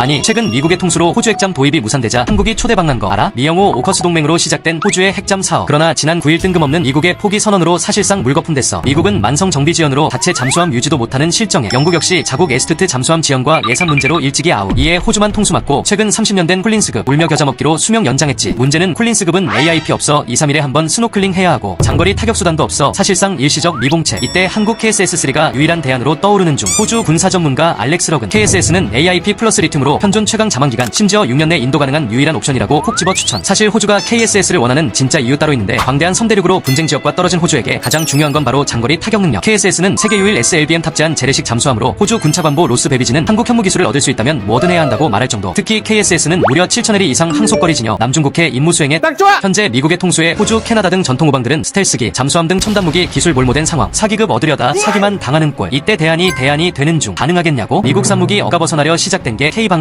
아니 최근 미국의 통수로 호주 핵잠 도입이 무산되자 한국이 초대박난 거 알아? 미영호 오커스 동맹으로 시작된 호주의 핵잠 사업. 그러나 지난 9일 뜬금없는 미국의 포기 선언으로 사실상 물거품됐어. 미국은 만성 정비 지연으로 자체 잠수함 유지도 못하는 실정에 영국 역시 자국 에스투트 잠수함 지연과 예산 문제로 일찍이 아웃. 이에 호주만 통수 맞고 최근 30년 된 콜린스급 울며 겨자 먹기로 수명 연장했지. 문제는 콜린스급은 AIP 없어 2, 3일에 한 번 스노클링 해야 하고 장거리 타격 수단도 없어 사실상 일시적 미봉체. 이때 한국 KSS-3가 유일한 대안으로 떠오르는 중 호주 군사 전문가 알렉스 럭은 KSS는 AIP 플러스 리튬으로 현존 최강 자만기간 심지어 6년 내 인도 가능한 유일한 옵션이라고 콕 집어 추천 사실 호주가 KSS를 원하는 진짜 이유 따로 있는데 광대한 선대륙으로 분쟁 지역과 떨어진 호주에게 가장 중요한 건 바로 장거리 타격 능력 KSS는 세계 유일 SLBM 탑재한 재래식 잠수함으로 호주 군차관보 로스 베비지는 한국 현무 기술을 얻을 수 있다면 뭐든 해야 한다고 말할 정도 특히 KSS는 무려 7,000일 이상 항속거리 지녀 남중국해 임무 수행에 딱 좋아! 현재 미국의 통수에 호주, 캐나다 등 전통 우방들은 스텔스기, 잠수함 등 첨단 무기 기술 몰모된 상황. 사기급 얻으려다 사기만 당하는 꼴. 이때 대안이 대안이 되는 중 가능하겠냐고? 미국 산 무기 억가 벗어나려 시작된 게 K방